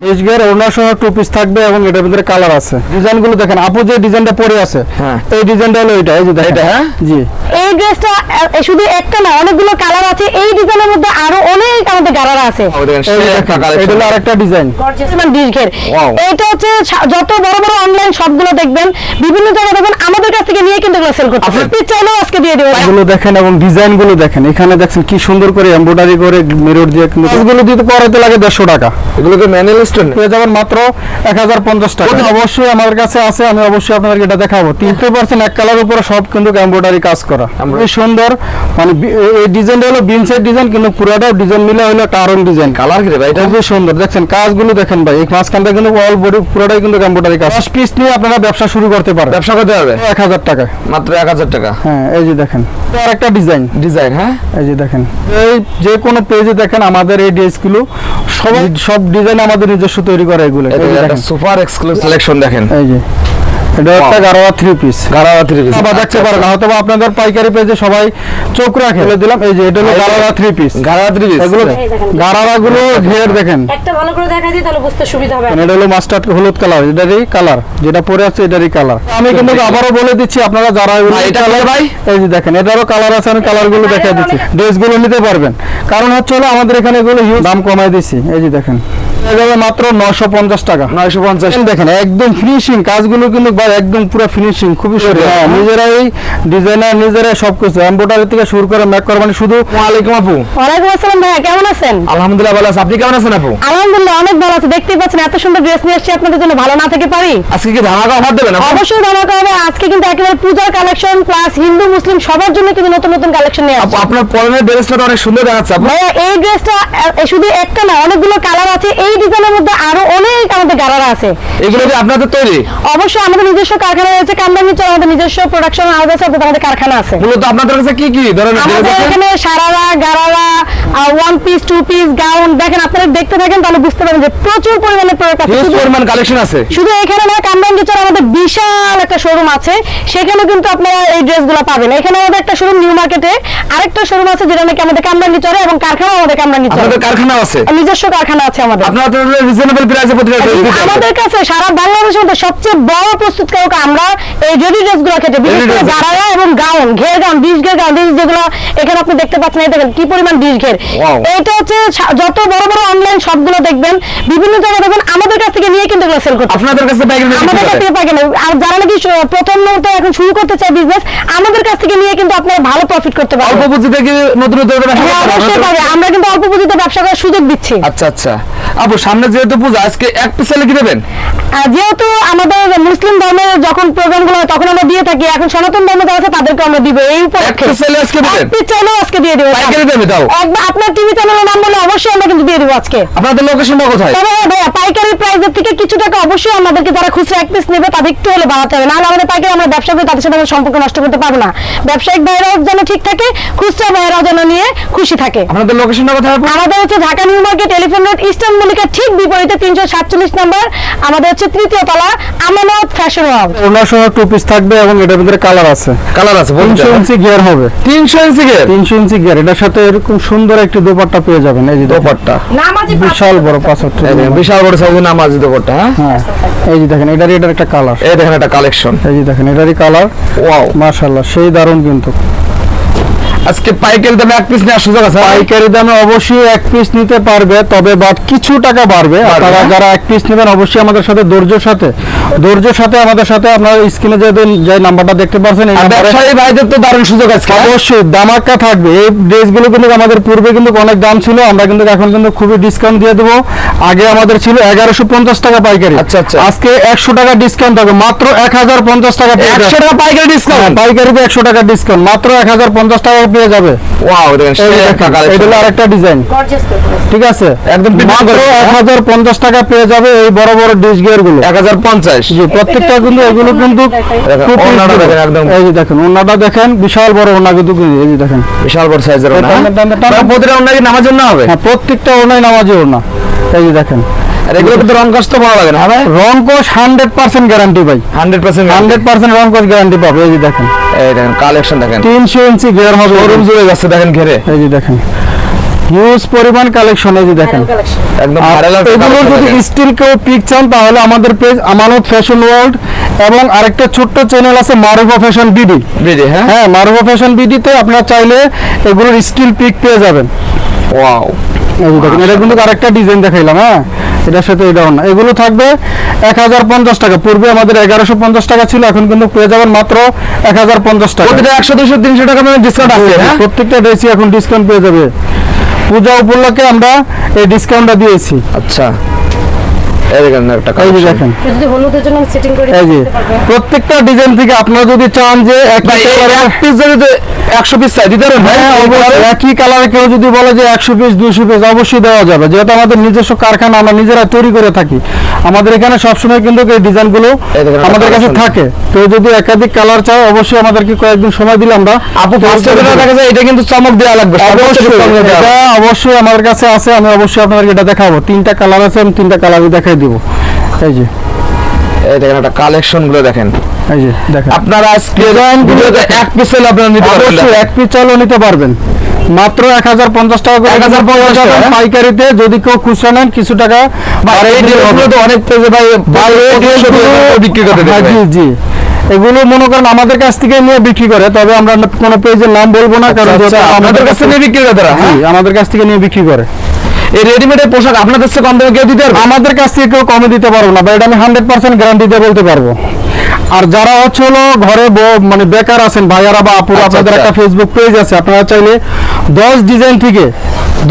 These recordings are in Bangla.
এইচগের ওনার সহ টু পিস থাকবে এবং এটার ভিতরে কালার আছে। ডিজাইন দেখেন আপু যে ডিজাইনটা পরে আছে হ্যাঁ। এই ডিজাইনটা হলো এটা এই যে এটা, হ্যাঁ? জি। এই ড্রেসটা শুধু একটা না অনেকগুলো কালার আছে এই ডিজাইনের মধ্যে আরও অনেক আমাদের গারারা আছে। ও দেখেন, এই সে যে একটা দেখেন, collection। এটা হলো আরেকটা ডিজাইন ডিশঘের Wow. এটা হচ্ছে যত বড় বড় অনলাইন সবগুলো দেখবেন বিভিন্ন জায়গায় দেখবেন আমাদের কাছ থেকে নিয়ে কিন্তু এগুলো সেল করতে আপনি চাইলেও আজকে দিয়ে দেবো। গুলো দেখেন এবং ডিজাইনগুলো দেখেন এখানে দেখছেন কি সুন্দর করে এমব্রয়ডারি করে মিরর দিয়ে কিন্তু এগুলো দিতে পরাইতে লাগে দেড়শো টাকা। এগুলোকে ম্যানুয়াল স্টোন। পেয়ে যাবেন মাত্র এক হাজার পঞ্চাশ টাকা। অবশ্যই আমার কাছে আছে আমি অবশ্যই আপনাদেরকে এটা দেখাবো। তিনটে পার্সেন্ট এক কালার উপরে সব কিন্তু এমব্রয়ডারি কাজ করা। খুবই সুন্দর। মানে এই- এই ডিজাইনটা হলো বিনসের ডিজাইন কিন্তু পুরোটাও ডিজাইন মিলে হলো টারন ডিজাইন কালার কি ভাই এটা? খুবই সুন্দর। দেখছেন কাজগুলো দেখেন ভাই এই মাঝখানটা কিন্তু অল বডি পুরোটাই কিন্তু এমব্রয়ডারি কাজ। দশ পিস নিয়ে আপনারা ব্যবসা শুরু করতে পারেন। ব্যবসা করতে হবে এক হাজার টাকা। মাত্র এক হাজার টাকা। হ্যাঁ এই যে দেখেন। আর একটা ডিজাইন ডিজাইন হ্যাঁ? এই যে দেখেন। এই যে কোনো পেজে দেখেন আমাদের এই ড্রেসগুলো সব সব ডিজাইন আমাদের নিজস্ব তৈরি করা এগুলো। সুপার এক্সক্লুসিভ সিলেকশন দেখেন। এই যে। এটা একটা থ্রি পিস থ্রি পিস আবার দেখতে পারেন হয়তো আপনাদের পাইকারি পেজে সবাই চোখ রাখে। বলে দিলাম এই যে এটা হলো গারোয়া থ্রি পিস থ্রি পিস এগুলো দেখেন। গুলো ঘের দেখেন। একটা ভালো করে দেখা দিই তাহলে বুঝতে সুবিধা হবে। এটা হলো মাস্টার্ড হলুদ কালার এটারই কালার যেটা পরে আছে এটারই কালার আমি কিন্তু আবারও বলে দিচ্ছি আপনারা যারা এটা কালার ভাই? এই যে দেখেন এটারও কালার আছে আমি কালারগুলো দেখা দিচ্ছি। ড্রেসগুলো নিতে পারবেন। কারণ হচ্ছে হলো আমাদের এখানে এগুলো দাম কমাই দিছি। এই যে দেখেন। মাত্র নশো পঞ্চাশ টাকা। নয়শো পঞ্চাশ। দেখেন একদম ফিনিশিং কাজগুলো কিন্তু একদম পুরো ফিনিশিং খুবই সুন্দর। হ্যাঁ নিজেরাই ডিজাইনার নিজেরাই সবকিছু। এমব্রয়ডারি থেকে শুরু করে মেক করা মানে শুধু ওয়ালাইকুম আপু। ওয়ালাইকুম আসসালাম ভাইয়া কেমন আছেন? আলহামদুলিল্লাহ ভালো আছে। আপনি কেমন আছেন আপু? আলহামদুলিল্লাহ অনেক ভালো আছে। দেখতেই পাচ্ছেন এত সুন্দর ড্রেস নিয়ে এসেছি আপনাদের জন্য ভালো না থেকে পারি। আজকে কি ধামাকা অফার দেবেন আপু? অবশ্যই ধামাকা হবে। আজকে কিন্তু একেবারে পূজার কালেকশন প্লাস হিন্দু মুসলিম সবার জন্য কিন্তু নতুন নতুন কালেকশন নিয়ে আসছে। আপনার পরনের ড্রেসটা তো অনেক সুন্দর দেখাচ্ছে ভাইয়া এই ড্রেসটা শুধু একটা না অনেকগুলো কালার আছে। এই ডিজাইনের মধ্যে আরও অনেক আমাদের গারারা আছে। এগুলো কি আপনাদের তৈরি? অবশ্যই আমাদের নিজস্ব কারখানা রয়েছে কামরাঙ্গিচর আমাদের নিজস্ব প্রোডাকশন হাউস আছে আমাদের কারখানা আছে। মূলত আপনাদের কাছে কি কি ধরনের আমাদের এখানে sharara gharara one piece two piece gown দেখেন আপনারা দেখতে থাকেন তাহলে বুঝতে পারবেন যে প্রচুর পরিমাণে প্রোডাক্ট আছে। শুধু- পরিমাণ কালেকশন আছে। শুধু এখানে না কামরাঙ্গিচর আমাদের বিশাল একটা শোরুম আছে। সেখানে কিন্তু আপনারা এই ড্রেসগুলো পাবেন। এখানে আমাদের একটা শোরুম নিউ মার্কেটে আরেকটা শোরুম আছে যেটা নাকি আমাদের কামরাঙ্গিচরে এবং কারখানা আমাদের কামরাঙ্গিচরে আপনাদের কারখানা আছে। নিজস্ব কারখানা আছে আমাদের। রিজনেবল প্রাইসে প্রতিটা পারবেন। আমাদের কাছে সারা বাংলাদেশের মধ্যে সবচেয়ে বড় প্রস্তুতকারক আমরা এই রেডি ড্রেস ক্ষেত্রে বিশেষ করে dress। এবং গাউন ঘের গাউন বিশ ঘের গাউন যেগুলো এখানে আপনি দেখতে পাচ্ছেন এই দেখেন কি পরিমাণ বিশ ঘের. এটা হচ্ছে যত বড় বড় অনলাইন সবগুলো দেখবেন বিভিন্ন জায়গায় দেখবেন আমাদের কাছ থেকে নিয়ে কিন্তু এগুলো সেল করতে আপনাদের কাছে পাইকারি আমাদের কাছ থেকে পাইকারি আর যারা নাকি প্রথম মুহূর্তে এখন শুরু করতে চায় বিজনেস আমাদের কাছ থেকে নিয়ে কিন্তু আপনারা ভালো প্রফিট করতে অল্প পারবেন পুঁজিতে কি নতুন নতুন ব্যবসা হ্যাঁ আমরা কিন্তু অল্প পুঁজিতে ব্যবসা করার সুযোগ দিচ্ছি। আচ্ছা আচ্ছা। আপু সামনে যেহেতু পূজা আজকে এক পিস কি দেবেন? যেহেতু আমাদের মুসলিম ধর্মের যখন প্রোগ্রামগুলো হয় তখন আমরা দিয়ে থাকি। এখন সনাতন ধর্ম যারা আছে তাদেরকে আমরা দিব। এই উপলক্ষে আজকে দিবেন? চাইলেও আজকে দিয়ে দেবো। পাইকারি দেবে তাও? একবার আপনার টিভি চ্যানেলের নাম বলে অবশ্যই আমরা কিন্তু দিয়ে দেবো আজকে। আপনাদের লোকেশনটা কোথায়? তবে হ্যাঁ ভাইয়া পাইকারি প্রাইসের থেকে কিছু টাকা অবশ্যই আমাদেরকে যারা খুচরা এক পিস নেবে তাদের একটু হলে বাড়াতে হবে। নাহলে আমাদের পাইকারি আমরা ব্যবসা করে তাদের সাথে আমরা সম্পর্ক নষ্ট করতে পারব না। ব্যবসায়িক ভাইরাও যেন ঠিক থাকে খুচরা ভাইরাও যেন নিয়ে খুশি থাকে। আপনাদের লোকেশনটা কোথায় আমাদের হচ্ছে Dhaka New Market telephone road Eastern মল্লিকার ঠিক বিপরীতে তিনশো সাতচল্লিশ নম্বর আমাদের হচ্ছে তৃতীয় তলা আমানত ফ্যাশন হাউস ওনার সহ টু পিস থাকবে এবং এটার ভিতরে কালার আছে। কালার আছে তিনশো ইঞ্চি গিয়ার হবে। তিনশো ইঞ্চি গের তিনশো ইঞ্চি গিয়ার এটার সাথে এরকম সুন্দর একটি দোপাট্টা পেয়ে যাবেন এই যে। দোপাট্টা। বিশাল বড় পাঁচশো বিশাল বড় সাইজের নামাজি দোপাট্টা হ্যাঁ? হ্যাঁ এই যে দেখেন এটারই এটার একটা কালার এই দেখেন একটা কালেকশন এই যে দেখেন এটারই কালার ওয়াও মাশাল্লাহ সেই দারুণ কিন্তু। আজকে পাইকারি দামে এক পিস নেওয়ার সুযোগ আছে? পাইকারি দামে অবশ্যই এক পিস নিতে পারবে তবে বাট কিছু টাকা বাড়বে। আপনারা হ্যাঁ? যারা এক পিস নেবেন অবশ্যই আমাদের সাথে ধৈর্যের সাথে ধৈর্যের সাথে আমাদের সাথে আপনার স্ক্রিনে যে দিন যে নাম্বারটা দেখতে পাচ্ছেন এই ব্যবসায়ী ভাইদের তো দারুণ সুযোগ আছে অবশ্যই দামাক্কা থাকবে। এই ড্রেসগুলো কিন্তু আমাদের পূর্বে কিন্তু অনেক দাম ছিল আমরা কিন্তু এখন কিন্তু খুবই ডিসকাউন্ট দিয়ে দেবো। আগে আমাদের ছিল এগারোশো পঞ্চাশ টাকা পাইকারি। আচ্ছা, আচ্ছা। আজকে একশো টাকা ডিসকাউন্ট হবে মাত্র এক হাজার পঞ্চাশ টাকা একশো। টাকা পাইকারি হ্যাঁ, ডিসকাউন্ট পাইকারিতে একশো টাকা ডিসকাউন্ট মাত্র এক হাজার পঞ্চাশ টাকা পেয়ে যাবে। ওয়াও দেখেন এই সেই একটা দেখেন, এটা হলো আরেকটা ডিজাইন ঠিক আছে? একদম মাত্র করা। এক হাজার পঞ্চাশ টাকা পেয়ে যাবে এই বড় বড় ডিশ গিয়ারগুলো। এক হাজার পঞ্চাশ। জি প্রত্যেকটা কিন্তু এগুলো কিন্তু দেখেন, খুব ওড়নাটা beautiful। দেখেন একদম। এই যে দেখেন ওনাটা দেখেন বিশাল বড় ওনা কিন্তু এই যে দেখেন। বিশাল বড় সাইজের ওনা? প্রতিটা ওনা কি নামার জন্য হবে? হ্যাঁ প্রত্যেকটা ওনাই নামাজি ওনা এই যে দেখেন। আর এগুলো কিন্তু রং কাজ তো লাগে না হ্যাঁ ভাই? রং কোষ হান্ড্রেড পার্সেন্ট গ্যারান্টি ভাই। হান্ড্রেড পার্সেন্ট হান্ড্রেড পার্সেন্ট রং কোষ গ্যারান্টি পাবে এই যে দেখেন। এই দেখেন কালেকশন দেখেন। তিনশো ইঞ্চি গিয়ার হবে। শোরুম জুড়ে যাচ্ছে দেখেন ঘেরে। এই যে দেখেন। হিউজ পরিমাণ কালেকশন এই যে দেখেন। একদম আর যদি স্টিল কেউ পিক চান তাহলে আমাদের পেজ আমানত ফ্যাশন ওয়ার্ল্ড এবং আরেকটা ছোট্ট চ্যানেল আছে মারুফা ফ্যাশন বিডি বিডি হ্যাঁ? হ্যাঁ মারুফা ফ্যাশন বিডিতে আপনারা চাইলে এগুলোর স্টিল পিক পেয়ে যাবেন। ওয়াও এই দেখেন এটা কিন্তু আরেকটা ডিজাইন দেখাইলাম হ্যাঁ? এটার সাথে এটা না এগুলো থাকবে এক হাজার পঞ্চাশ টাকা। পূর্বে আমাদের এগারোশো পঞ্চাশ টাকা ছিল এখন কিন্তু পেয়ে যাবেন মাত্র এক হাজার পঞ্চাশ টাকা। একশো দুশো তিনশো টাকা মানে ডিসকাউন্ট আছে হ্যাঁ? প্রত্যেকটা ড্রেসই এখন ডিসকাউন্ট পেয়ে যাবে। পূজা উপলক্ষে আমরা এই ডিসকাউন্টটা দিয়েছি। আচ্ছা। এই দেখেন একটা এই যে দেখেন। যদি হলুদের জন্য সেটিং করে এই যে প্রত্যেকটা ডিজাইন থেকে আপনারা যদি চান যে এক পিস যদি একশো পিস চাই দিতে পারবেন হ্যাঁ একই কালারে কেউ যদি বলে যে একশো পিস দুশো পিস অবশ্যই দেওয়া যাবে। যেহেতু আমাদের নিজস্ব কারখানা আমরা নিজেরা তৈরি করে থাকি। আমাদের এখানে সবসময় কিন্তু এই ডিজাইনগুলো আমাদের কাছে থাকে। কেউ যদি একাধিক কালার চায় অবশ্যই আমাদেরকে কয়েকদিন সময় দিলে আমরা আপু ফার্স্টে দেখা যায় এটা কিন্তু চমক দেওয়া লাগবে অবশ্যই কাছে আছে আমি অবশ্যই আপনাদেরকে এটা দেখাবো। তিনটা কালার আছে আমি তিনটা কালারই দেখাই দিব। এই যে। এই দেখেন একটা কালেকশনগুলো দেখেন। এই যে দেখেন। আপনারা আজকে এক পিস আপনারা নিতে পারবেন। অবশ্যই এক পিস নিতে পারবেন। মাত্র এক হাজার পঞ্চাশ টাকা করে 1050 টাকা, হ্যাঁ? পাইকারিতে। যদি কেউ খুচরা নেন কিছু টাকা অনেক টাকা বিক্রি হ্যাঁ, জি জি। এগুলো মনে করেন আমাদের কাছ থেকে নিয়ে বিক্রি করে তবে আমরা কোনো পেজের নাম বলব না কারণ আচ্ছা, আপনাদের কাছে নিয়ে বিক্রি করে তারা হ্যাঁ? আমাদের কাছ থেকে নিয়ে বিক্রি করে। এই রেডিমেডের পোশাক আপনাদের কাছে কম দামে কেউ দিতে পারবে? আমাদের কাছ থেকে কেউ কমে দিতে পারব না বা এটা আমি হান্ড্রেড পার্সেন্ট গ্যারান্টি দিয়ে বলতে পারব। আর যারা হচ্ছে হলো ঘরে মানে বেকার আছেন ভাইয়ারা বা আপুরা আচ্ছা, আপনাদের আচ্ছা। একটা ফেসবুক পেজ আছে। আপনারা চাইলে দশ ডিজাইন থেকে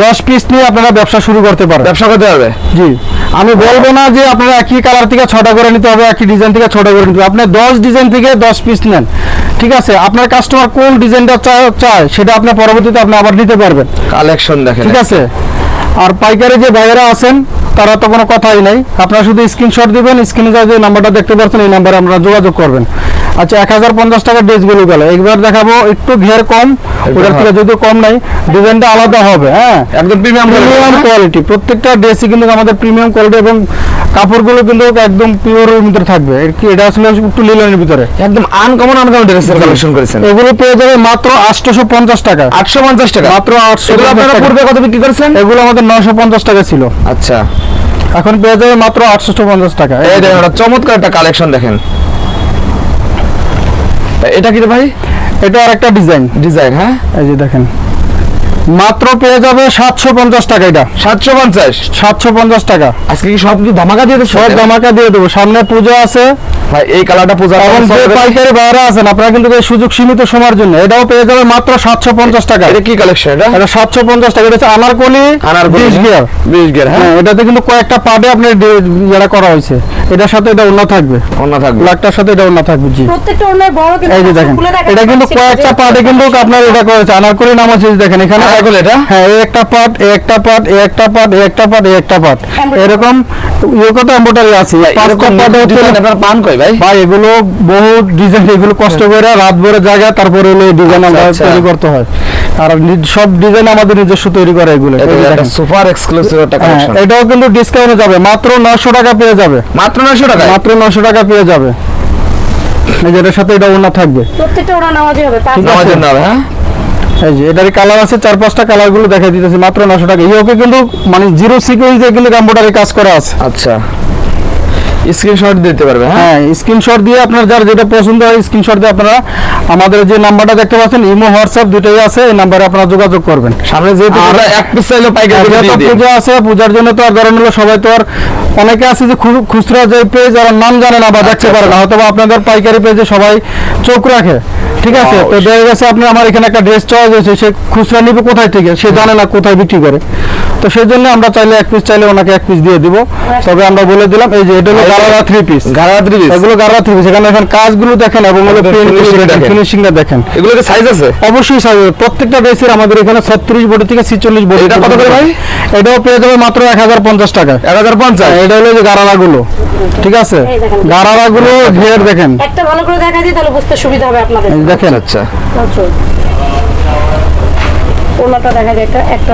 দশ পিস নিয়ে আপনারা ব্যবসা শুরু করতে পারেন। ব্যবসা করতে পারবে? জি। আমি বলব না যে আপনারা একই কালার থেকে ছটা করে নিতে হবে একই ডিজাইন থেকে ছটা করে নিতে হবে। আপনি দশ ডিজাইন থেকে দশ পিস নেন। ঠিক আছে? আপনার কাস্টমার কোন ডিজাইনটা চায় চায় সেটা আপনি পরবর্তীতে আপনি আবার নিতে পারবেন। কালেকশন দেখেন ঠিক আছে? আর পাইকারি যে ভাইয়েরা আছেন, তারা তো কোনো কথাই নাই। আপনারা শুধু স্ক্রিনশট দিবেন স্ক্রিনে যা যে নাম্বারটা দেখতে পাচ্ছেন এই নাম্বারে আপনারা যোগাযোগ করবেন। আচ্ছা এক হাজার পঞ্চাশ টাকার ড্রেসগুলো গেল। একবার দেখাবো একটু ঘের কম ওটার থেকে যদিও কম নাই ডিজাইনটা আলাদা হবে হ্যাঁ? একদম প্রিমিয়াম প্রিমিয়াম কোয়ালিটি প্রত্যেকটা ড্রেসই কিন্তু আমাদের প্রিমিয়াম কোয়ালিটি এবং কাপড়গুলো কিন্তু একদম পিওরের ভিতরে থাকবে। এটা আসলে একটু লিলেনের ভিতরে। একদম আনকমন আনকমন ড্রেসের কালেকশন করেছেন। এগুলো পেয়ে যাবে মাত্র আটশোশো পঞ্চাশ টাকা। আটশো পঞ্চাশ টাকা। মাত্র আটশো এগুলো আপনারা পূর্বে কত বিক্রি করেছেন? এগুলো আমাদের নশো পঞ্চাশ টাকা ছিল। আচ্ছা। এখন পেয়ে যাবে মাত্র আটশো পঞ্চাশ টাকা। এই দেখেন চমৎকার একটা কালেকশন দেখেন। এটা কি রে ভাই? এটা আর একটা ডিজাইন। ডিজাইন হ্যাঁ? এই যে দেখেন। মাত্র পেয়ে যাবে সাতশো পঞ্চাশ টাকা এটা। সাতশো পঞ্চাশ? সাতশো পঞ্চাশ টাকা। আজকে কি সব কিছু ধামাকা দিয়ে দেবো সব ধামাকা দিয়ে দেবো। সামনে পুজো আছে। ভাই এই কালারটা পূজা পাইকারি বাইরে আছেন আপনারা কিন্তু এই সুযোগ সীমিত সময়ের জন্য এটাও পেয়ে যাবে মাত্র সাতশো পঞ্চাশ টাকা। এটা কি কালেকশন এটা? এটা সাতশো পঞ্চাশ টাকা এটা হচ্ছে আনারকলি আনার বিশ গিয়ার বিশ গিয়ার হ্যাঁ? এটাতে কিন্তু কয়েকটা পার্টে আপনার ডে- করা হয়েছে এটার সাথে এটা অন্য থাকবে। অন্য থাকবে। ব্ল্যাকটার সাথে এটা অন্য থাকবে জি। প্রত্যেকটা অন্যায় বড় কিন্তু এই যে দেখেন এটা কিন্তু কয়েকটা পার্টে কিন্তু আপনার এটা করেছে আনারকলি নাম আছে দেখেন এখানে আনারকলি এটা? হ্যাঁ এই একটা পার্ট এই একটা পার্ট এই একটা পার্ট এই একটা পার্ট এই একটা পার্ট এরকম ইয়ে কত এম্বোটারি আছে পাঁচটা এরকম পার্টে হচ্ছে পান কই? ভাই? ভাই এগুলো বহু ডিজাইন এগুলো কষ্ট করে রাত ভরে জায়গা তারপরে হলো ডিজাইন আমরা আচ্ছা। তৈরি করতে হয়। আর সব ডিজাইন আমাদের নিজস্ব তৈরি করা এগুলো। এই এটা যে একটা দেখেন। সুপার এক্সক্লুসিভ একটা হ্যাঁ, কালেকশন এটাও কিন্তু ডিসকাউন্টে যাবে। মাত্র নশো টাকা পেয়ে যাবে। মাত্র 900 টাকা মাত্র নশো টাকা পেয়ে যাবে। এটার সাথে এটা অন্য থাকবে। প্রত্যেকটা ওরা নামাজি হবে পাঁচ ঠিক আছে। নামাজের নাম হ্যাঁ? এই যে এটার কালার আছে চার পাঁচটা কালারগুলো দেখা দিতেছি মাত্র নশো টাকা। কিন্তু মানে জিরো সিকুয়েন্স দিয়ে কিন্তু কাজ করা আছে। আচ্ছা। স্ক্রিনশট দিতে পারবে হ্যাঁ? হ্যাঁ স্ক্রিনশট দিয়ে আপনার যার যেটা পছন্দ হয় স্ক্রিনশট দিয়ে আপনারা আমাদের যে নাম্বারটা দেখতে পাচ্ছেন ইমো হোয়াটসঅ্যাপ দুটোই আছে এই নাম্বারে আপনারা যোগাযোগ করবেন। সামনে যেহেতু এক পিস চাইলে পাইকারি পূজা আছে পূজার জন্য তো আর ধরেন হলো সবাই তো আর অনেকে আছে যে খুচরা যে পেজ আর নাম জানে না বা দেখতে পারে না হয়তো আপনাদের পাইকারি পেজে সবাই চোখ রাখে ঠিক আছে? তো দেখা গেছে আপনি আমার এখানে একটা ড্রেস চয়েস হয়েছে সে খুচরা নিবে কোথায় থেকে? সে জানে না কোথায় বিক্রি করে। তো সেই জন্য আমরা চাইলে এক পিস চাইলে ওনাকে এক পিস দিয়ে দিব। তবে আমরা বলে দিলাম এই যে এটা হলো গালারা থ্রি পিস গাড়া থ্রি পিস এগুলো গালারা থ্রি পিস এখানে এখন কাজগুলো দেখেন এবং হলো। ফিনিশিংটা দেখেন এগুলো কি সাইজ আছে? অবশ্যই সাইজ প্রত্যেকটা ড্রেসের আমাদের এখানে ছত্রিশ বডি থেকে ছিচল্লিশ বডি এটা কত করে ভাই? এটাও পেয়ে যাবে মাত্র এক হাজার পঞ্চাশ টাকা। এক হাজার পঞ্চাশ? এটা হলো যে গারারা গুলো ঠিক আছে? দেখেন। গুলো ঘের দেখেন। একটা ভালো করে দেখা দিই তাহলে বুঝতে সুবিধা হবে আপনাদের। দেখেন। আচ্ছা প্রচুর ওনাটা দেখা যায় একটা একটা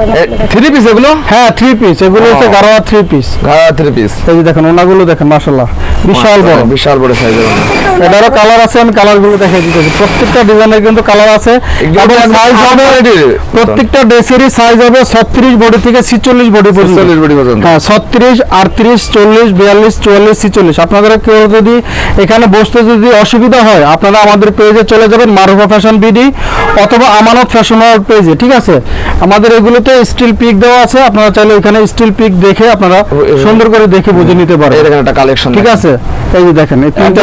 থ্রি পিস এগুলো? হ্যাঁ থ্রি পিস এগুলো হচ্ছে ও। থ্রি পিস গাড়া থ্রি পিস এই যে দেখেন ওনাগুলো দেখেন মাশাল্লাহ বিশাল বড়। বিশাল বড় সাইজের এটারও কালার আছে আমি কালারগুলো দেখে দিতেছি। প্রত্যেকটা ডিজাইনের কিন্তু কালার আছে। সাইজ হবে প্রত্যেকটা ড্রেসেরই সাইজ হবে ছত্রিশ বডি থেকে ছিচল্লিশ বডি পর্যন্ত। 46। হ্যাঁ ছত্রিশ আটত্রিশ চল্লিশ বিয়াল্লিশ চুয়াল্লিশ ছিচল্লিশ। আপনাদের কেউ যদি এখানে বসতে যদি অসুবিধা হয় আপনারা আমাদের পেজে চলে যাবেন মারুফা ফ্যাশন বিডি অথবা আমানত ফ্যাশন পেজে ঠিক আছে? আমাদের এগুলোতে স্টিল পিক দেওয়া আছে আপনারা চাইলে ওইখানে স্টিল পিক দেখে আপনারা সুন্দর করে দেখে বুঝে নিতে পারেন একটা কালেকশন ঠিক আছে? এই যে দেখেন এই তিনটা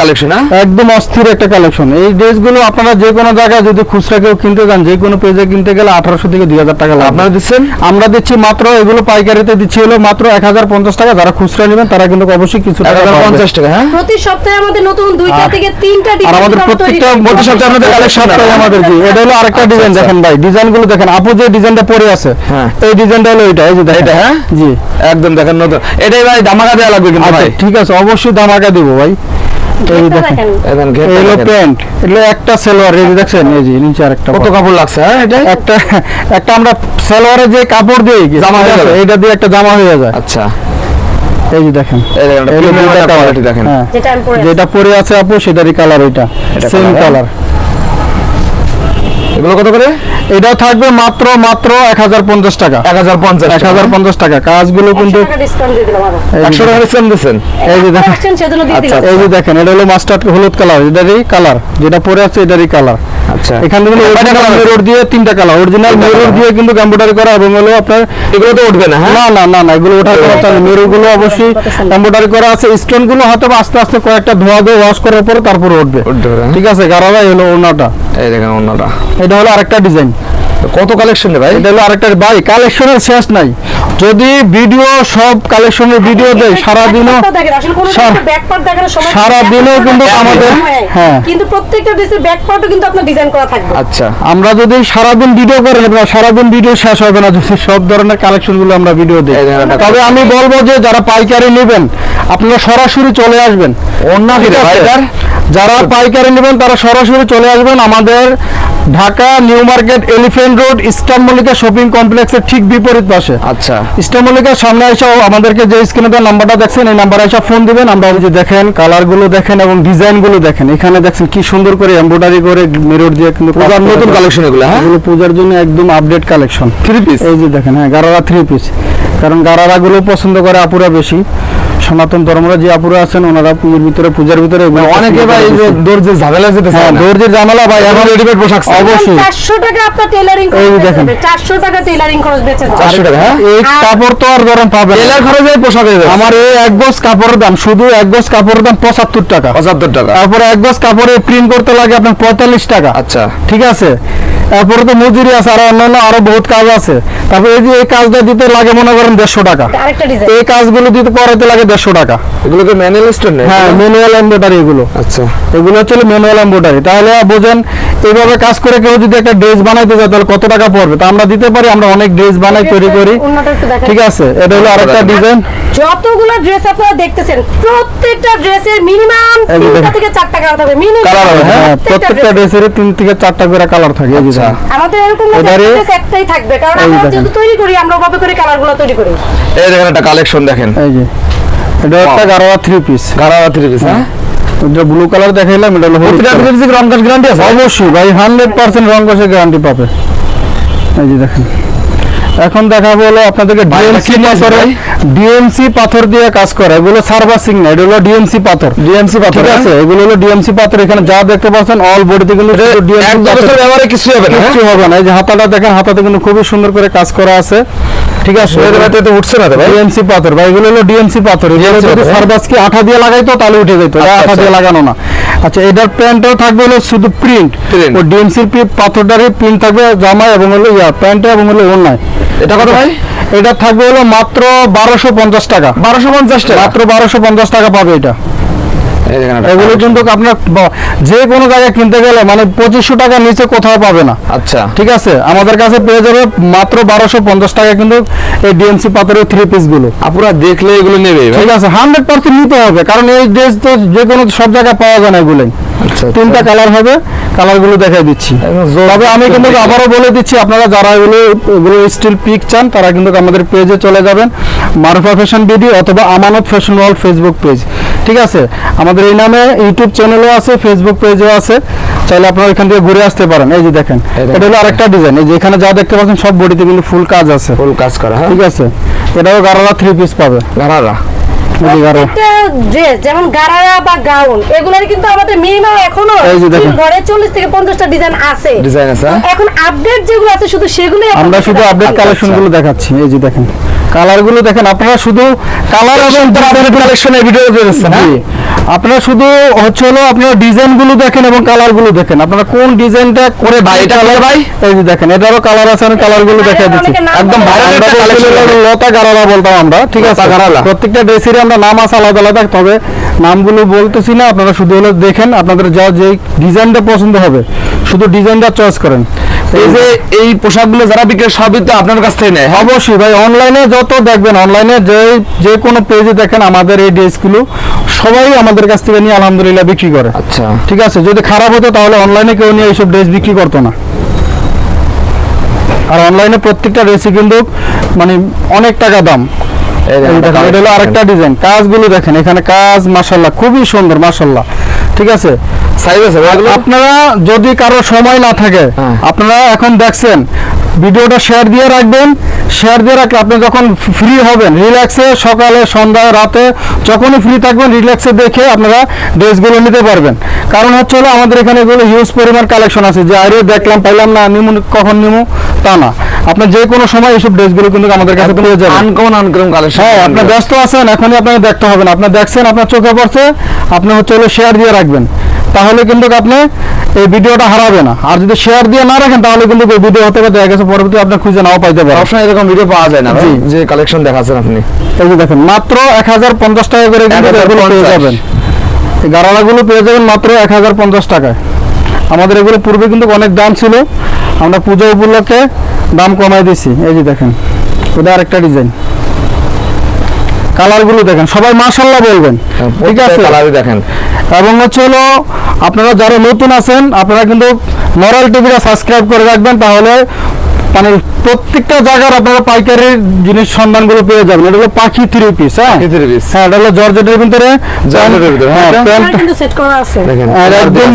কালেকশন হ্যাঁ একদম অস্থির একটা কালেকশন এই ড্রেসগুলো আপনারা যে কোনো জায়গায় যদি খুচরা কেউ কিনতে যান যে কোনো পেজে কিনতে গেলে আঠারোশো থেকে দুই হাজার টাকা লাগবে। আপনারা দিচ্ছেন? আমরা দিচ্ছি মাত্র এগুলো পাইকারিতে দিচ্ছি হলো মাত্র এক হাজার পঞ্চাশ টাকা। যারা খুচরা নেবেন তারা কিন্তু অবশ্যই কিছু টাকা পঞ্চাশ টাকা হ্যাঁ? প্রতি সপ্তাহে আমাদের নতুন দুইটা থেকে তিনটা আর আমাদের প্রত্যেকটা প্রতি সপ্তাহে আমাদের কালেকশন আমাদের জি এটা হলো আরেকটা আচ্ছা, ডিজাইন আচ্ছা। দেখেন ভাই। ডিজাইনগুলো দেখেন। আপু যে ডিজাইনটা পরে আছে হ্যাঁ। এই ডিজাইনটা হলো এটা এই যে এটা, হ্যাঁ? জি। একদম দেখেন নতুন। এটাই ভাই ধামাকা দেওয়া লাগবে কিন্তু আচ্ছা ভাই। ঠিক আছে অবশ্যই ধামাকা দিব ভাই। এই যে দেখেন। এই দেখেন, ঘেরটা এই হলো দেখেন। প্যান্ট এগুলো একটা সেলোয়ার এই দেখছেন? এই যে নিচে আরেকটা কত কাপড় লাগছে হ্যাঁ এটা একটা একটা আমরা সেলোয়ারে যে কাপড় দিই জামা হয়ে দিয়ে একটা জামা হয়ে যায়। আচ্ছা। এই যে দেখেন। দেখেন হ্যাঁ। যেটা পরে আছি। যেটা পরে আছে আপু সেটারই কালার ওইটা। এটা সেম হ্যাঁ? কালার এগুলো কত করে? এটাও থাকবে মাত্র মাত্র এক হাজার পঞ্চাশ টাকা। এক হাজার পঞ্চাশ এক হাজার পঞ্চাশ টাকা। কাজগুলো কিন্তু টাকা ডিসকাউন্ট দিয়ে দিলাম এই যে একশো টাকা ডিসকাউন্ট দিচ্ছেন এই যে দেখেন। দিলাম। এই যে দেখেন এটা হলো মাস্টার্ড হলুদ কালার এটারই কালার যেটা পরে আছে এটারই কালার আচ্ছা। এখান থেকে দিয়ে তিনটা কালার অরিজিনাল দিয়ে কিন্তু কম্পিউটার করা এবং হলো আপনার এগুলো তো উঠবে না হ্যাঁ? না না না না এগুলো ওঠার কথা মিরর অবশ্যই করা আছে। স্টোনগুলো হয়তো আস্তে আস্তে কয়েকটা ধোয়া দিয়ে ওয়াশ করার পরে তারপরে উঠবে। উঠবে না? ঠিক আছে হলো ওনাটা এই দেখেন এটা হলো আরেকটা ডিজাইন কত কালেকশন রে ভাই? এটা হলো আরেকটা ভাই কালেকশনের শেষ নাই। যদি ভিডিও সব কালেকশনের ভিডিও দেয় দেখেন, আসলে কোনো সারা- দেখানোর সময় সারাদিনও কিন্তু আমাদের হ্যাঁ। কিন্তু প্রত্যেকটা ড্রেসের ব্যাকপার্টও কিন্তু আপনার ডিজাইন করা থাকবে। আচ্ছা। আমরা যদি সারাদিন ভিডিও করেন আপনার সারাদিন ভিডিও শেষ হবে না যদি সব ধরনের কালেকশনগুলো আমরা ভিডিও দিই। তবে আমি বলব যে যারা পাইকারি নেবেন আপনারা সরাসরি চলে আসবেন। অন্য কি ভাই যারা পাইকারি নেবেন তারা সরাসরি চলে আসবেন আমাদের Dhaka New Market Elephant Road Eastern Mallika shopping কমপ্লেক্সের ঠিক বিপরীত পাশে। আচ্ছা। ইস্টার্ন মল্লিকার সামনে এসে আমাদেরকে যে স্ক্রিনে দেওয়া নাম্বারটা দেখছেন এই নাম্বারে এসে ফোন দিবেন। আমরা ওই যে দেখেন কালারগুলো দেখেন এবং ডিজাইনগুলো দেখেন। এখানে দেখছেন কি সুন্দর করে এমব্রয়ডারি করে মিরর দিয়ে কিন্তু পূজার নতুন কালেকশন এগুলো হ্যাঁ? এগুলো পূজার জন্য একদম আপডেট কালেকশন থ্রি পিস এই যে দেখেন হ্যাঁ গারারা থ্রি পিস কারণ গারারা গুলো পছন্দ করে আপুরা বেশি। সনাতন ধর্মরা যে আপুরা আছেন ওনারা পুজোর ভিতরে পূজার ভিতরে অনেকে ভাই এই যে দর্জির ঝামেলা যেতে হ্যাঁ চায় দর্জির জামালা ভাই এখন রেডিমেড পোশাক চাই। অবশ্যই চারশো টাকা আপনার টেলারিং এই যে দেখেন। চারশো টাকা টেলারিং খরচ বেঁচে যায় চারশো টাকা হ্যাঁ? এই কাপড় তো আর গরম পাবে না। টেলার খরচে পোশাক হয়ে যাবে আমার এই এক গজ কাপড়ের দাম শুধু এক গজ কাপড়ের দাম পঁচাত্তর টাকা। পঁচাত্তর টাকা। তারপরে এক গজ কাপড়ে প্রিন্ট করতে লাগে আপনার পঁয়তাল্লিশ টাকা। আচ্ছা। ঠিক আছে? তারপরে তো মজুরি আছে আর অন্যান্য আরও বহুত কাজ আছে। তারপরে এই যে এই কাজটা দিতে লাগে মনে করেন দেড়শো টাকা। এই কাজগুলো দিতে করাতে লাগে দেড়শো টাকা। এগুলোকে ম্যানুয়াল স্টোন নেই হ্যাঁ ম্যানুয়াল এমব্রয়ডারি এগুলো। আচ্ছা। এগুলো হচ্ছে ম্যানুয়াল এমব্রয়ডারি তাহলে বোঝেন এইভাবে কাজ করে কেউ যদি একটা ড্রেস বানাইতে যায় তাহলে কত টাকা পড়বে? তা আমরা দিতে পারি আমরা অনেক ড্রেস বানাই তৈরি করি। ঠিক আছে এটা হলো আরেকটা ডিজাইন যতগুলো ড্রেস আপনারা দেখতেছেন প্রত্যেকটা ড্রেসের মিনিমাম এই যে তিনটা দেখেন। থেকে চারটা কালার থাকবে মিনিমাম Colour হ্যাঁ প্রত্যেকটা ড্রেসের তিন থেকে চারটা করে কালার থাকে এই যে আচ্ছা। আমাদের এরকম না যে এবারে- একটা dress একটাই থাকবে কারণ আমরা যেহেতু তৈরি করি আমরা ওভাবে করে কালারগুলো তৈরি করি। এই দেখেন একটা কালেকশন দেখেন। এই যে। এটা একটা গারোয়া থ্রি পিস গাড়াওয়া থ্রি পিস হ্যাঁ? এটা ব্লু কালার দেখাইলাম এটা হলো প্রতিটা থ্রি পিস রং কাজ গ্যারান্টি আছে? অবশ্যই ভাই হান্ড্রেড পার্সেন্ট রং কষে গ্যারান্টি পাবে। এই যে দেখেন। এখন দেখাবো হলো আপনাদেরকে ডিএমসি পাথর ডিএমসি পাথর দিয়ে কাজ করা এগুলো সার্ভাসিং না এটা হলো ডিএমসি পাথর। ডিএমসি পাথর ঠিক আছে এগুলো হলো ডিএমসি পাথর এখানে যা দেখতে পাচ্ছেন অল বডিতে কিন্তু ডিএমসি বছর ব্যবহারে কিছু হবে না হ্যাঁ? কিছু হবে না এই যে হাতাটা দেখেন হাতাতে কিন্তু খুবই সুন্দর করে কাজ করা আছে। ঠিক আছে তো উঠছে না ভাই? ডিএমসি পাথর ভাই এগুলো হলো ডিএমসি পাথর। এগুলো যদি পাথর, হ্যাঁ? সার্ভাস কি আঠা দিয়ে লাগাইতো তাহলে উঠে যেত আচ্ছা, আঠা দিয়ে আচ্ছা। লাগানো না। আচ্ছা এটার প্যান্টটাও থাকবে হলো শুধু প্রিন্ট। ও ডিএমসির পাথরটারই প্রিন্ট থাকবে জামা এবং হলো ইয়া প্যান্টে এবং হলো ওড়নায়। এটা কত ভাই? এটা থাকবে হলো মাত্র বারোশো পঞ্চাশ টাকা। বারোশো পঞ্চাশ টাকা। মাত্র বারোশো পঞ্চাশ টাকা পাবে এটা। এগুলো কিন্তু আপনার যে কোনো জায়গায় কিনতে গেলে মানে পঁচিশশো টাকার নিচে কোথাও পাবে না। আচ্ছা। ঠিক আছে? আমাদের কাছে পেয়ে যাবে মাত্র বারোশো পঞ্চাশ টাকা কিন্তু এই ডিএমসি পাথরের থ্রি পিসগুলো আপনারা দেখলে এগুলো নেবে ঠিক আছে হান্ড্রেড পার্সেন্ট নিতে হবে কারণ এই ড্রেস তো যে কোনো সব জায়গায় পাওয়া যায় না এগুলোই। আচ্ছা তিনটা কালার হবে। কালারগুলো দেখাই দিচ্ছি। তবে আমি কিন্তু আবারও বলে দিচ্ছি আপনারা যারা এগুলো এগুলো স্টিল পিক চান তারা কিন্তু আমাদের পেজে চলে যাবেন। মারুফা ফ্যাশন বিডি অথবা আমানত ফ্যাশন ওয়ার্ল্ড ফেসবুক পেজ ঠিক আছে? আমাদের এই নামে ইউটিউব চ্যানেলও আছে ফেসবুক পেজও আছে। চাইলে আপনারা এখান থেকে ঘুরে আসতে পারেন। এই যে দেখেন এটা হলো আরেকটা ডিজাইন এই যে এখানে যা দেখতে পাচ্ছেন সব বডিতে কিন্তু ফুল কাজ আছে। ফুল কাজ করা হ্যাঁ? ঠিক আছে? এটাও গারারা থ্রি পিস পাবে। গারারা। প্রত্যেকটা ড্রেস যেমন গারারা বা গাউন এগুলোর কিন্তু আমাদের মিনিমাম এখনও। ঘরে চল্লিশ থেকে পঞ্চাশটা ডিজাইন আছে ডিজাইন আছে হ্যাঁ? এখন আপডেট যেগুলো আছে শুধু সেগুলো আমরা শুধু আপডেট কালেকশনগুলো দেখাচ্ছি এই যে দেখেন কালারগুলো দেখেন আপনারা শুধু কালার এবং কালেকশনের ভিডিও হ্যাঁ আপনারা শুধু হচ্ছে হলো আপনারা ডিজাইনগুলো দেখেন এবং কালারগুলো দেখেন। আপনারা কোন ডিজাইনটা করে ভাই, এটা colour- কি ভাই? এই যে দেখেন এটারও কালার আছে আমি কালারগুলো দেখাই দিচ্ছি। একদম লতা গারালা বলতাম আমরা ঠিক আছে? লতা গারালা। প্রত্যেকটা ড্রেসেরই আমরা নাম আছে আলাদা আলাদা তবে নামগুলো বলতেছি না আপনারা শুধু হলো দেখেন আপনাদের যা যে ডিজাইনটা পছন্দ হবে শুধু ডিজাইনটা চয়েস করেন। এই যে এই পোশাকগুলো যারা বিক্রি সবই তো আপনার কাছ থেকে নেয় হ্যাঁ? অবশ্যই ভাই অনলাইনে যত দেখবেন অনলাইনে যে যে কোনো পেজে দেখেন আমাদের এই ড্রেসগুলো সবাই আমাদের কাছ থেকে নিয়ে আলহামদুলিল্লাহ বিক্রি করে। আচ্ছা। ঠিক আছে যদি খারাপ হতো তাহলে অনলাইনে কেউ নিয়ে এইসব ড্রেস বিক্রি করতো না। আর অনলাইনে প্রত্যেকটা ড্রেসই কিন্তু মানে অনেক টাকা দাম। এটা হলো আরেকটা ডিজাইন কাজগুলো দেখেন এখানে কাজ মাশাল্লাহ খুবই সুন্দর মাশাল্লাহ ঠিক আছে? সাইজ আছে আপনারা যদি কারও সময় না থাকে হ্যাঁ। আপনারা এখন দেখছেন ভিডিওটা শেয়ার দিয়ে রাখবেন। শেয়ার দিয়ে রাখলে আপনি যখন ফ্রি হবেন রিল্যাক্সে সকালে সন্ধ্যায় রাতে যখনই ফ্রি থাকবেন রিল্যাক্সে দেখে আপনারা ড্রেসগুলো নিতে পারবেন। কারণ হচ্ছে হলো আমাদের এখানে এগুলো হিউজ পরিমাণ কালেকশন আছে। যে আরে দেখলাম পাইলাম না নিমু কখন নিমু? তা না। আপনার যে কোনো সময় এইসব ড্রেসগুলো কিন্তু আমাদের কাছে পেয়ে যাবেন। আনকমন আনকমন কালেকশন হ্যাঁ আপনি ব্যস্ত আছেন এখনই আপনাকে দেখতে হবে না। আপনি দেখছেন আপনার চোখে পড়ছে আপনি হচ্ছে হলো শেয়ার দিয়ে রাখবেন। তাহলে কিন্তু আপনি এই ভিডিওটা হারাবে না। আর যদি শেয়ার দিয়ে না রাখেন তাহলে কিন্তু ওই ভিডিও হতে পারে দেখা গেছে পরবর্তী আপনি খুঁজে নাও পাইতে পারেন। সবসময় এরকম ভিডিও পাওয়া যায় না? জি। যে কালেকশন দেখাচ্ছেন আপনি। এই যে দেখেন মাত্র এক হাজার পঞ্চাশ টাকা করে কিন্তু এগুলো পেয়ে যাবেন। এই গাড়ালাগুলো পেয়ে যাবেন মাত্র এক হাজার পঞ্চাশ টাকায়। আমাদের এগুলো পূর্বে কিন্তু অনেক দাম ছিল। আমরা পুজো উপলক্ষে দাম কমাই দিছি। এই যে দেখেন ওটা আরেকটা ডিজাইন কালারগুলো দেখেন সবাই মাশাল্লাহ বলবেন। ঠিক আছে? কালারই দেখেন। এবং হচ্ছে হলো, আপনারা যারা নতুন আছেন, আপনারা কিন্তু মরাল টিভিটা সাবস্ক্রাইব করে রাখবেন, তাহলে মানে প্রত্যেকটা জায়গার আপনারা পাইকারি জিনিস সন্ধানগুলো পেয়ে যাবেন। এটা হলো পাখি থ্রি পিস হ্যাঁ? হ্যাঁ এটা হলো জর্জেটের ভিতরে। জর্জেটের ভিতরে, হ্যাঁ হ্যাঁ, প্যান্ট কিন্তু সেট করা আছে। আর একদম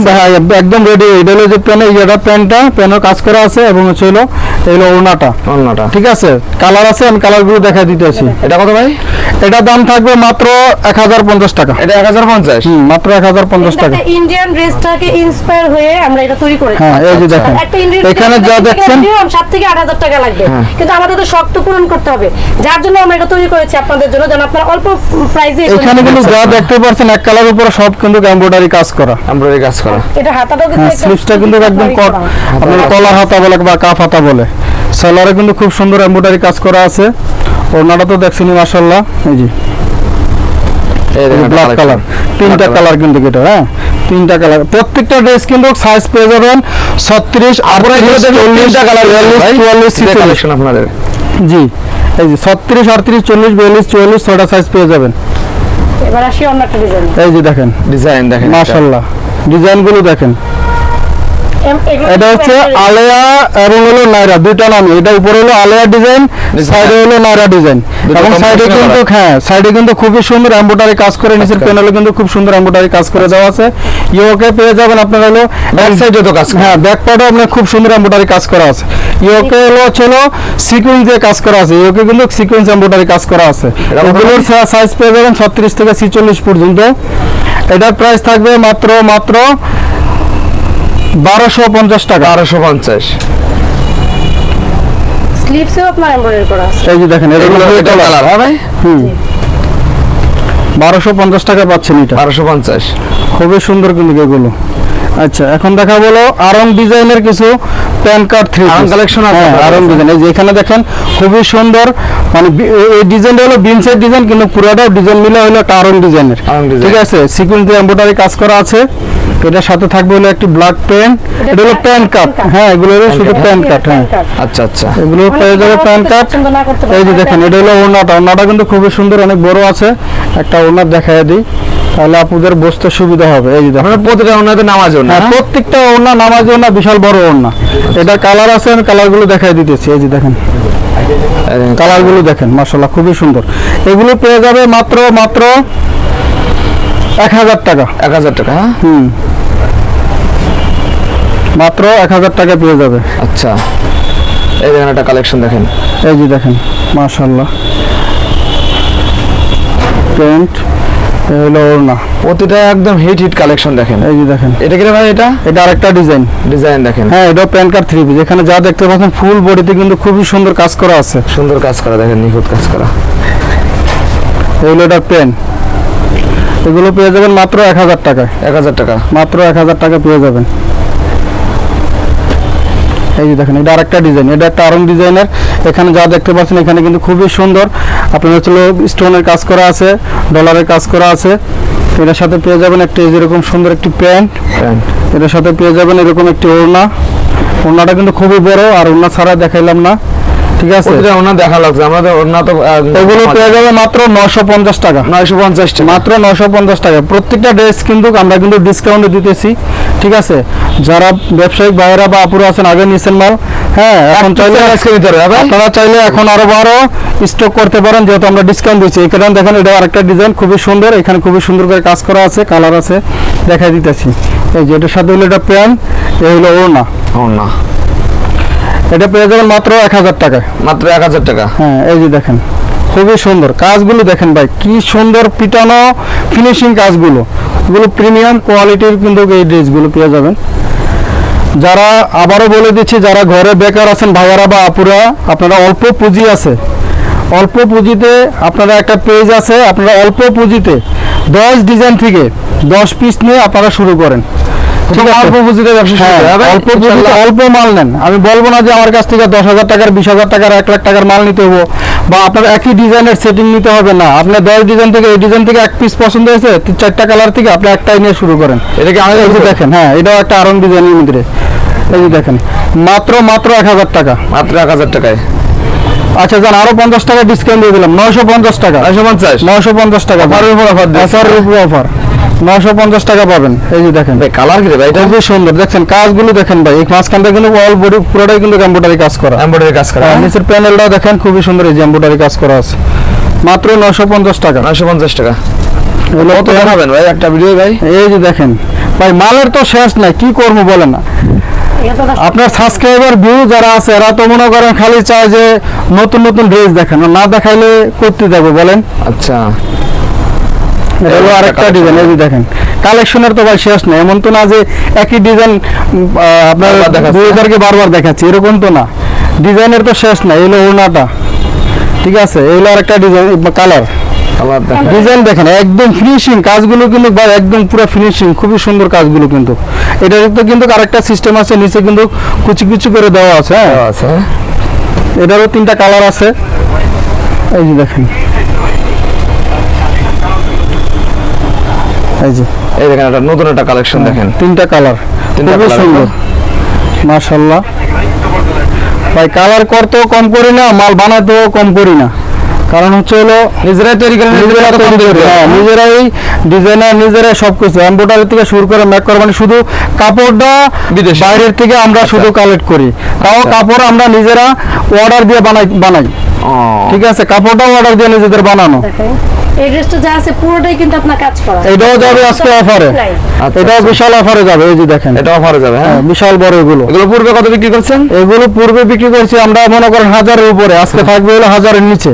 একদম রেডি এটা হলো যে প্যানে এটা প্যান্টটা প্যানের কাজ করা আছে এবং হচ্ছে হলো এই হলো ওড়নাটা। অন্যটা ঠিক আছে? কালার আছে আমি কালারগুলো দেখাই দিতেছি এটা কত ভাই? এটা দাম থাকবে মাত্র এক হাজার পঞ্চাশ টাকা। এটা এক হাজার পঞ্চাশ? হুম মাত্র এক হাজার পঞ্চাশ টাকা। ইন্ডিয়ান ড্রেসটাকে ইন্সপায়ার হয়ে আমরা এটা তৈরি করেছি। হ্যাঁ এই যে দেখেন। এখানে যা দেখছেন সাত থেকে আট হাজার টাকা লাগবে। কিন্তু আমাদের তো শখ তো পূরণ করতে হবে। যার জন্য আমরা এটা তৈরি করেছি আপনাদের জন্য। যেন আপনারা অল্প প্রাইসে এখানে কিন্তু যা দেখতে পাচ্ছেন এক কালার উপরে সব কিন্তু এমব্রয়ডারি কাজ করা। এমব্রয়ডারি কাজ করা। এটা হাতাটাও কিন্তু হ্যাঁ স্লিভসটা কিন্তু একদম কট। আপনার কলার হাতা বলে বা কাফ হাতা বলে। সেলারে কিন্তু খুব সুন্দর এমব্রয়ডারি কাজ করা আছে। ওড়নাটা তো দেখছেন মাশাল্লাহ এই যে। এই দেখেন ব্ল্যাক কালার তিনটা কালার কিন্তু এটা হ্যাঁ? তিনটা কালার প্রত্যেকটা ড্রেস কিন্তু সাইজ পেয়ে যাবেন। ছত্রিশ আপনাদের। জি এই যে ছত্রিশ আটত্রিশ চল্লিশ বিয়াল্লিশ চুয়াল্লিশ ছটা সাইজ পেয়ে যাবেন। এবার আসি অন্য একটা ডিজাইন এই যে দেখেন। ডিজাইন দেখেন মাশাল্লাহ। ডিজাইনগুলো দেখেন। এটা হচ্ছে আলেয়া এবং হলো নাইরা দুইটা নামই এটা উপরে হলো আলেয়া ডিজাইন সাইডে হলো নাইরা ডিজাইন। এবং সাইডে কিন্তু হ্যাঁ সাইডে কিন্তু খুবই সুন্দর এমব্রয়ডারি কাজ করে নিচের আচ্ছা। প্যানেলে কিন্তু খুব সুন্দর এমব্রয়ডারি কাজ করে দেওয়া আছে। ইয়োকে পেয়ে যাবেন আপনার হলো ব্যাক সাইডে তো কাজ হ্যাঁ ব্যাক পার্টও আপনার খুব সুন্দর এমব্রয়ডারি কাজ করা আছে। ইয়োকে হলো হচ্ছে হলো সিকোয়েন্স দিয়ে কাজ করা আছে। ইয়োকে কিন্তু সিকোয়েন্স এমব্রয়ডারি কাজ করা আছে। এগুলোর সাইজ পেয়ে যাবেন ছত্রিশ থেকে ছিচল্লিশ পর্যন্ত। এটার প্রাইস থাকবে মাত্র মাত্র বারোশো পঞ্চাশ টাকা। বারোশো পঞ্চাশ। স্লিভসেও আপনার এমব্রয়ডারি করা আছে। এই যে দেখেন এগুলো এটা কালার হ্যাঁ ভাই? টাকা পাচ্ছেন এটা। খুবই সুন্দর কিন্তু এগুলো। আচ্ছা এখন দেখা বলো আরং ডিজাইনের কিছু pan card three Aarong collection আছে হ্যাঁ আরং ডিজাইন। এই যে এখানে দেখেন খুবই সুন্দর। মানে এই- ডিজাইনটা হলো বিনসের ডিজাইন কিন্তু পুরোটাও ডিজাইন মিলে হলো একটা আরং ডিজাইনের। ঠিক আছে? সিকুয়েন্স দিয়ে এমব্রয়ডারি কাজ করা আছে। এটার সাথে থাকবে হলো একটি ব্ল্যাক পেন এটা হলো প্যান কার্ড হ্যাঁ এগুলো হলো শুধু প্যান কার্ড হ্যাঁ। আচ্ছা আচ্ছা। এগুলো পেয়ে যাবে প্যান পারে। এই যে দেখেন এটা হলো ওড়নাটা। ওড়নাটা কিন্তু খুবই সুন্দর অনেক বড় আছে। একটা ওড়না দেখায় দিই। তাহলে আপনাদের বসতে সুবিধা হবে। এই যে দেখেন। প্রতিটা ওনাতে নামাজ না হ্যাঁ, প্রত্যেকটা ওড়না নামাজ ওড়না বিশাল বড় ওড়না। এটা কালার আছে আমি কালারগুলো দেখাই দিতেছি। এই যে দেখেন। কালারগুলো দেখেন মার্শাল্লাহ খুবই সুন্দর। এগুলো পেয়ে যাবে মাত্র মাত্র এক হাজার টাকা। এক হাজার টাকা হ্যাঁ? হুম। মাত্র এক হাজার টাকা পেয়ে যাবে। আচ্ছা। এই দেখেন একটা কালেকশন দেখেন। এই যে দেখেন মার্শাল্লাহ প্যান্ট হলো ওড়না। প্রতিটা একদম হিট হিট কালেকশন দেখেন। এই যে দেখেন। এটা কি ভাই এটা? এটা আরেকটা ডিজাইন ডিজাইন দেখেন। হ্যাঁ এটা প্যান কার্ড থ্রি পিস এখানে যা দেখতে পাচ্ছেন ফুল বডিতে কিন্তু খুবই সুন্দর কাজ করা আছে। সুন্দর কাজ করা দেখেন নিখুঁত কাজ করা। এগুলো এটা পেন এগুলো পেয়ে যাবেন মাত্র এক হাজার টাকায়। এক হাজার টাকা। মাত্র এক হাজার টাকা পেয়ে যাবেন। এই যে দেখেন এটা আরেকটা ডিজাইন এটা একটা আরং ডিজাইনের এখানে যা দেখতে পাচ্ছেন এখানে কিন্তু খুবই সুন্দর। আপনার হচ্ছে স্টোনের কাজ করা আছে ডলারের কাজ করা আছে। এটার সাথে পেয়ে যাবেন একটি যেরকম সুন্দর একটি প্যান্ট। প্যান্ট। এটার সাথে পেয়ে যাবেন এরকম একটি ওড়না। ওড়নাটা কিন্তু খুবই বড় আর ওড়না ছাড়া দেখাইলাম না। ঠিক আছে? প্রতিটা ওনার দেখা লাগছে আমাদের ওনা তো এগুলো পেয়ে যাবে মাত্র নশো পঞ্চাশ টাকা। নয়শো পঞ্চাশ টাকা। মাত্র নশো পঞ্চাশ টাকা। প্রত্যেকটা ড্রেস কিন্তু আমরা কিন্তু ডিসকাউন্টে দিতেছি। ঠিক আছে? যারা ব্যবসায়িক বাইরা বা আপুরা আছেন আগে নিছেন মাল হ্যাঁ এখন চাইলে আপনারা চাইলে এখন আরও আরও স্টক করতে পারেন যেহেতু আমরা ডিসকাউন্ট দিচ্ছি। এখানে দেখেন এটা আরেকটা ডিজাইন খুবই সুন্দর এখানে খুবই সুন্দর করে কাজ করা আছে কালার আছে দেখাই দিতেছি। এই যে এটার সাথে হলো এটা প্যান্ট এই হলো ওড়না। ওনা এটা পেয়ে যাবেন মাত্র এক হাজার টাকায়। মাত্র এক হাজার টাকা। হ্যাঁ এই যে দেখেন খুবই সুন্দর। কাজগুলো দেখেন ভাই কি সুন্দর পিটানো ফিনিশিং কাজগুলো। এগুলো প্রিমিয়াম কোয়ালিটির কিন্তু এই ড্রেসগুলো পেয়ে যাবেন। যারা আবারও বলে দিচ্ছি যারা ঘরে বেকার আছেন ভাইয়ারা বা আপুরা আপনারা অল্প পুঁজি আছে। অল্প পুঁজিতে আপনারা একটা পেজ আছে আপনারা অল্প পুঁজিতে দশ ডিজাইন থেকে দশ পিস নিয়ে আপনারা শুরু করেন। অল্প পুঁজিতে ব্যবসা হ্যাঁ, অল্প পুঁজিতে। অল্প মাল নেন। আমি বলব না যে আমার কাছ থেকে দশ হাজার টাকার বিশ হাজার টাকার এক লাখ টাকার মাল নিতে হব। বা আপনার একই ডিজাইনের সেটিং নিতে হবে না। আপনার দশ ডিজাইন থেকে এই ডিজাইন থেকে এক পিস পছন্দ হয়েছে চারটা কালার থেকে আপনি একটাই নিয়ে শুরু করেন। এটাকে আমাদের দেখেন হ্যাঁ এটাও একটা আরং ডিজাইনের মধ্যে। এই যে দেখেন মাত্র মাত্র এক হাজার টাকা। মাত্র এক হাজার টাকায়। আচ্ছা যান আরও পঞ্চাশ টাকা ডিসকাউন্ট দিয়ে দিলাম। নয়শো পঞ্চাশ টাকা। নয়শো পঞ্চাশ? নয়শো পঞ্চাশ টাকা। অফারের উপর অফার দিচ্ছে। অফারের উপর অফার নয়শো পঞ্চাশ টাকা পাবেন। এই যে দেখেন। ভাই কালার কি ভাই? এটা খুবই সুন্দর। দেখছেন কাজগুলো দেখেন ভাই এই মাঝখানটা কিন্তু অল বডি পুরোটাই কিন্তু এম্ব্রয়ডারি কাজ করা। এমব্রয়ডারি কাজ করা আর নিচের প্যানেলটাও দেখেন খুবই সুন্দর এই যে এম্ব্রয়ডারি কাজ করা আছে। মাত্র নশো পঞ্চাশ টাকা। নয়শো পঞ্চাশ টাকা। এগুলো কত দেখাবেন ভাই একটা ভিডিও ভাই? এই যে দেখেন। ভাই মালের তো শেষ নাই কি করব বলেন না। আপনার সাবস্ক্রাইবার ভিউ যারা আছে এরা তো মনে করেন খালি চায় যে নতুন নতুন ড্রেস দেখেন। না দেখাইলে করতে যাব বলেন। আচ্ছা। হলো আরেকটা ডিজাইন এই দেখেন। কালেকশনের তো ভাই শেষ নেই এমন তো না যে একই ডিজাইন আপনার বারবার দেখাচ্ছে। দুই বারবার দেখাচ্ছে এরকম তো না। ডিজাইনের তো শেষ নাই এগুলো ওড়নাটা। ঠিক আছে এগুলো আরেকটা ডিজাইন কালার ডিজাইন দেখেন একদম ফিনিশিং কাজগুলো কিন্তু ভাই একদম পুরো ফিনিশিং খুবই সুন্দর কাজগুলো কিন্তু। এটার তো কিন্তু আরেকটা সিস্টেম আছে নিচে কিন্তু কুচি কুচি করে দেওয়া আছে হ্যাঁ। আছে। এটারও তিনটা কালার আছে। এই যে দেখেন এই যে। এই দেখেন একটা নতুন একটা কালেকশন দেখেন। তিনটা কালার তিনটা সুন্দর। মাশাল্লাহ ভাই কালার করতেও কম করি না মাল বানাতেও কম করি না। কারণ হচ্ছে হলো নিজেরাই তৈরি করেন নিজেরা করি, হ্যাঁ, নিজেরাই ডিজাইনার নিজেরাই সবকিছু। এমব্রয়ডারি থেকে শুরু করে মেক করা মানে শুধু কাপড়টা বিদেশি। বাইরের থেকে আমরা শুধু কালেক্ট করি। তাও কাপড় আমরা নিজেরা অর্ডার দিয়ে বানাই বানাই। ঠিক আছে? কাপড়টাও অর্ডার দিয়ে নিজেদের বানানো। এই ড্রেসটা যা আছে পুরোটাই কিন্তু আপনার কাজ করা। এটাও যাবে আজকে অফারে আচ্ছা, এটাও আচ্ছা। বিশাল অফারে যাবে এই যে দেখেন। এটা অফারে যাবে হ্যাঁ। হ্যাঁ, বিশাল বড় এগুলো। এগুলো পূর্বে কত বিক্রি করছেন? এগুলো পূর্বে বিক্রি করছি আমরা মনে করেন হাজারের উপরে আজকে থাকবে হলো হাজারের নিচে।